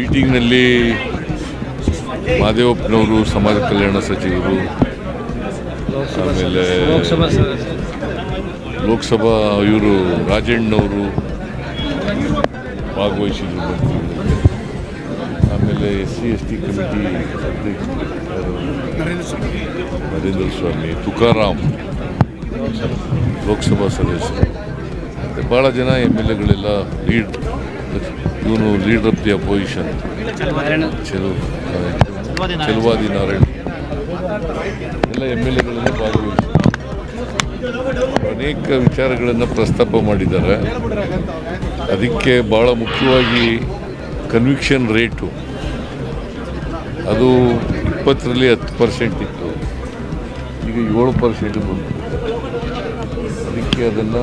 ಮೀಟಿಂಗ್ನಲ್ಲಿ ಮಾದೇವಪ್ಪನವರು ಸಮಾಜ ಕಲ್ಯಾಣ ಸಚಿವರು ಆಮೇಲೆ ಲೋಕಸಭಾ ಇವರು ರಾಜಣ್ಣವರು ಭಾಗವಹಿಸಿದ್ರು ಆಮೇಲೆ S C S T committee? Narendra Swamy Tukaram Lok Sabha ಸದಸ್ಯರು. ಮತ್ತು ಭಾಳ ಜನ ಎಂ ಎಲ್ ಎಗಳೆಲ್ಲ ಲೀಡ್ ಇವನು ಲೀಡರ್ ಆಫ್ ದಿ ಅಪೋಸಿಷನ್ ಚೆಲು ಚೆಲುವಾದಿ ನಾರಾಯಣ ಎಲ್ಲ ಎಂ ಎಲ್ ಎಗಳನ್ನು ಭಾಗವಹಿಸಿ. ಅನೇಕ ವಿಚಾರಗಳನ್ನು ಪ್ರಸ್ತಾಪ ಮಾಡಿದ್ದಾರೆ. ಅದಕ್ಕೆ ಭಾಳ ಮುಖ್ಯವಾಗಿ ಕನ್ವಿಕ್ಷನ್ ರೇಟು ಅದು ಇಪ್ಪತ್ತರಲ್ಲಿ ಹತ್ತು ಪರ್ಸೆಂಟ್ ಇತ್ತು. ಈಗ ಏಳು ಪರ್ಸೆಂಟ್ ಬಂತು. ಅದಕ್ಕೆ ಅದನ್ನು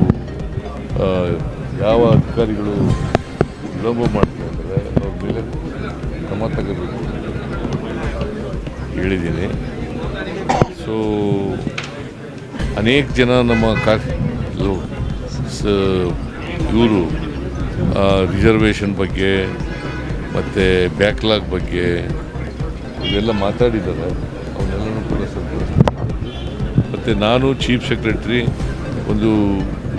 ಯಾವ ಅಧಿಕಾರಿಗಳು ವಿಳಂಬ ಮಾಡ್ತಾ ಇದ್ದಾರೆ ಅವ್ರ ಮೇಲೆ ಕ್ರಮ ತಗೋಬೇಕು ಹೇಳಿದ್ದೀನಿ. ಸೊ ಅನೇಕ ಜನ ನಮ್ಮ ಕಾ ಇವರು ರಿಸರ್ವೇಷನ್ ಬಗ್ಗೆ ಮತ್ತು ಬ್ಯಾಕ್ಲಾಗ್ ಬಗ್ಗೆ ಇವೆಲ್ಲ ಮಾತಾಡಿದ್ದಾರೆ. ಅವನ್ನೆಲ್ಲನೂ ಕೂಡ ಸಂತೋಷ ಮತ್ತು ನಾನು ಚೀಫ್ ಸೆಕ್ರೆಟ್ರಿ ಒಂದು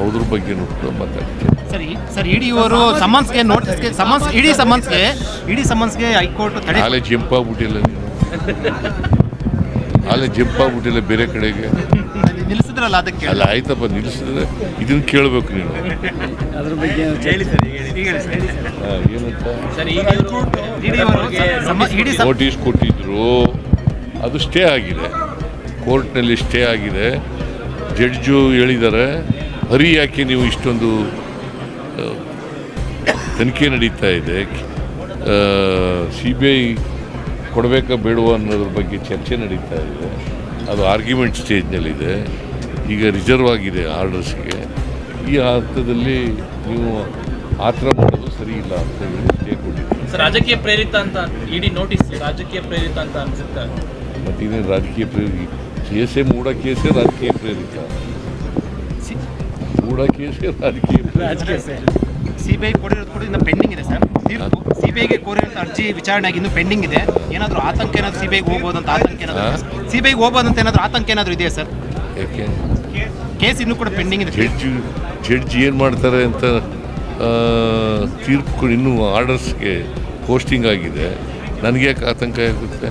ಅದ್ರ ಬಗ್ಗೆನೂ ಕೂಡ ಮಾತಾಡ್ತೀನಿ. ಸರಿ ಸರ್ ಇಡಿ ಅವರು ಸಮನ್ಸ್ಗೆ ನೋಟಿಸ್ಗೆ ಸಮನ್ಸ್ ಇಡೀ ಸಮನ್ಸ್ಗೆ ಇಡೀ ಸಮನ್ಸ್ಗೆ ಹೈಕೋರ್ಟ್ ತಡೆ ಆಲೆ ಜಿಂಪ್ ಆಗ್ಬಿಟ್ಟಿಲ್ಲ ನೀನು. ಹಾಲೆ ಜಂಪ್ ಆಗ್ಬಿಟ್ಟಿಲ್ಲ ಬೇರೆ ಕಡೆಗೆ. ನಿಲ್ಲಿಸಿದ್ರಲ್ಲ ಅದಕ್ಕೆ ಅಲ್ಲ ಆಯ್ತಪ್ಪ ನಿಲ್ಲಿಸಿದ್ರೆ ಇದನ್ನು ಕೇಳಬೇಕು ನೀವು ಅದ್ರ ಬಗ್ಗೆ ಹಾ, ಏನಂತ ಇಡಿ ಅವರು ಸಮ- ಇಡೀ ಸಮ- ನೋಟಿಸ್ ಕೊಟ್ಟಿದ್ರು. ಅದು ಸ್ಟೇ ಆಗಿದೆ. ಕೋರ್ಟ್ನಲ್ಲಿ ಸ್ಟೇ ಆಗಿದೆ. ಜಡ್ಜು ಹೇಳಿದ್ದಾರೆ ಹರಿ ಯಾಕೆ ನೀವು ಇಷ್ಟೊಂದು ತನಿಖೆ ನಡೀತಾ ಇದೆ? ಸಿ ಬಿ ಐ ಕೊಡಬೇಕಾ ಬೇಡವಾ ಅನ್ನೋದ್ರ ಬಗ್ಗೆ ಚರ್ಚೆ ನಡೀತಾ ಇದೆ. ಅದು ಆರ್ಗ್ಯುಮೆಂಟ್ ಸ್ಟೇಜ್ನಲ್ಲಿದೆ ಈಗ ರಿಸರ್ವ್ ಆಗಿದೆ ಆರ್ಡರ್ಸ್ಗೆ ಈ ಹಂತದಲ್ಲಿ ನೀವು ಆ ಥರ ಮಾಡೋದು ಸರಿ ಇಲ್ಲ ಅಂತ ಹೇಳಿ ಸರ್ ರಾಜಕೀಯ ಪ್ರೇರಿತ ಅಂತ ಇಡೀ ನೋಟಿಸ್ ರಾಜಕೀಯ ಪ್ರೇರಿತ ಅಂತ ಅನ್ಸುತ್ತೆ. ಮತ್ತು ಇನ್ನೇನು ರಾಜಕೀಯ ಪ್ರೇರಿತ ಕೇಸೇ ಮೂಡ ಕೇಸೇ ರಾಜಕೀಯ ಪ್ರೇರಿತ. ಮೂಢ ಕೇಸೇ ರಾಜಕೀಯ ಸಿಬಿಐ ಕೊಡಿರೋದು ಕೂಡ ಇನ್ನು ಪೆಂಡಿಂಗ್ ಇದೆ ಸರ್. ತೀರ್ಪು. ಸಿಬಿಐಗೆ ಕೋರಿರೋಂಥ ಅರ್ಜಿ ವಿಚಾರಣೆ ಆಗಿ ಇನ್ನೂ ಪೆಂಡಿಂಗ್ ಇದೆ. ಏನಾದರೂ ಆತಂಕ ಏನಾದರೂ ಸಿಬಿಐಗೆ ಹೋಗ್ಬೋದು ಅಂತ ಆತಂಕ ಏನಾದರೂ ಸಿಬಿಐಗೆ ಹೋಗ್ಬೋದು ಅಂತ ಏನಾದರೂ ಆತಂಕ ಏನಾದರೂ ಇದೆಯಾ ಸರ್? ಕೇಸ್ ಇನ್ನೂ ಕೂಡ ಪೆಂಡಿಂಗ್ ಇದೆ. ಜಡ್ಜ್ ಜಡ್ಜ್ ಏನು ಮಾಡ್ತಾರೆ ಅಂತ ತೀರ್ಪು ಇನ್ನೂ ಆರ್ಡರ್ಸ್ಗೆ ಪೋಸ್ಟಿಂಗ್ ಆಗಿದೆ. ನನಗೆ ಯಾಕೆ ಆತಂಕ ಆಗುತ್ತೆ?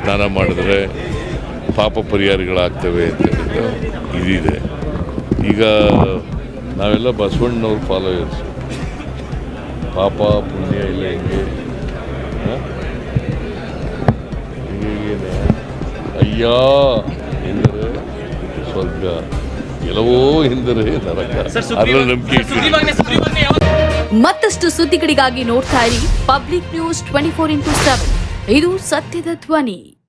ಸ್ನಾನ ಮಾಡಿದ್ರೆ ಪಾಪ ಪರಿಹಾರಗಳಾಗ್ತವೆ ಅಂತ ಹೇಳಿದ್ರೆ. ಇದಿದೆ. ಈಗ ನಾವೆಲ್ಲ ಬಸವಣ್ಣವ್ರ ಫಾಲೋಯರ್ಸ್ ಪಾಪ ಪುಣ್ಯ ಇಲ್ಲ ಹೆಂಗೆ? ಹೀಗೇನೆ ಅಯ್ಯ! ಎಂದರೆ ಸ್ವರ್ಗ. ಎಲ್ಲವೋ ಎಂದರೆ ನರಕ. ಅದರ ನಂಬಿಕೆ ಮತ್ತಷ್ಟು ಸುದ್ದಿಗಳಿಗಾಗಿ ನೋಡ್ತಾ ಇರಿ public news twenty four into seven ಇದು ಸತ್ಯದ ಧ್ವನಿ.